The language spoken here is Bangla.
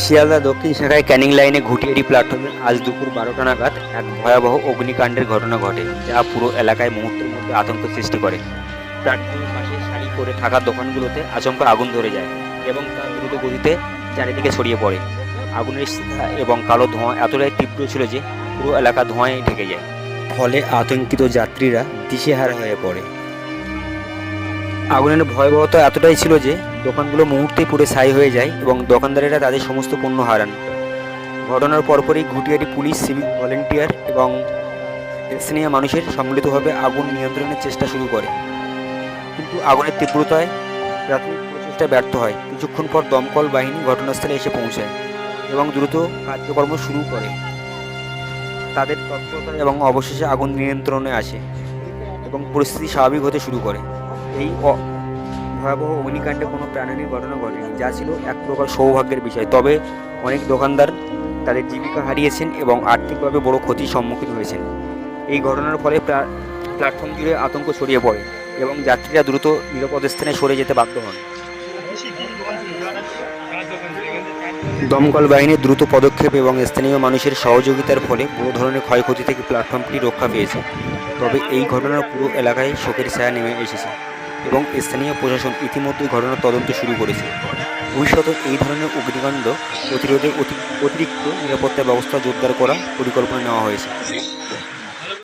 শিয়ালদা দক্ষিণ শাখায় ক্যানিং লাইনে ঘুটিয়ারি প্ল্যাটফর্মে আজ দুপুর বারোটা নাগাদ এক ভয়াবহ অগ্নিকাণ্ডের ঘটনা ঘটে, যা পুরো এলাকায় মুহূর্তের মধ্যে আতঙ্ক সৃষ্টি করে। প্ল্যাটফর্মের পাশে সারি করে থাকা দোকানগুলোতে আচমকা আগুন ধরে যায় এবং তা দ্রুত গতিতে চারিদিকে ছড়িয়ে পড়ে। আগুনের এবং কালো ধোঁয়া এতটাই তীব্র ছিল যে পুরো এলাকা ধোঁয়ায় ঢেকে যায়। ফলে আতঙ্কিত যাত্রীরা দিশেহারা হয়ে পড়ে। আগুনের ভয়াবহতা এতটাই ছিল যে দোকানগুলো মুহূর্তেই পুরো ছাই হয়ে যায় এবং দোকানদারেরা তাদের সমস্ত পণ্য হারান। ঘটনার পরপরই ঘুটিয়ারি পুলিশ, সিভিক ভলেন্টিয়ার এবং স্থানীয় মানুষের সম্মিলিতভাবে আগুন নিয়ন্ত্রণের চেষ্টা শুরু করে। কিন্তু আগুনের তীব্রতায় প্রাথমিক প্রচেষ্টা ব্যর্থ হয়। কিছুক্ষণ পর দমকল বাহিনী ঘটনাস্থলে এসে পৌঁছায় এবং দ্রুত কার্যকর্ম শুরু করে। তাদের তৎপরতা এবং অবশেষে আগুন নিয়ন্ত্রণে আসে এবং পরিস্থিতি স্বাভাবিক হতে শুরু করে। এই ভয়াবহ অগ্নিকাণ্ডে কোনো প্রাণহানির ঘটনা ঘটেনি, যা ছিল এক প্রকার সৌভাগ্যের বিষয়। তবে অনেক দোকানদার তাদের জীবিকা হারিয়েছেন এবং আর্থিকভাবে বড় ক্ষতির সম্মুখীন হয়েছেন। এই ঘটনার ফলে প্লা- প্ল্যাটফর্ম জুড়ে আতঙ্ক ছড়িয়ে পড়ে এবং যাত্রীরা দ্রুত নিরাপদ স্থানে সরে যেতে বাধ্য হন। দমকল বাহিনীর দ্রুত পদক্ষেপ এবং স্থানীয় মানুষের সহযোগিতার ফলে বড় ধরনের ক্ষয়ক্ষতি থেকে প্ল্যাটফর্মটি রক্ষা পেয়েছে। তবে এই ঘটনার পুরো এলাকায় শোকের ছায়া নেমে এসেছে। এবং স্থানীয় প্রশাসন ইতিমধ্যেই ঘটনার তদন্ত শুরু করেছে। ভবিষ্যতে এই ধরনের অগ্নিকাণ্ড প্রতিরোধে অতি- অতিরিক্ত নিরাপত্তা ব্যবস্থা জোরদার করা পরিকল্পনা নেওয়া হয়েছে।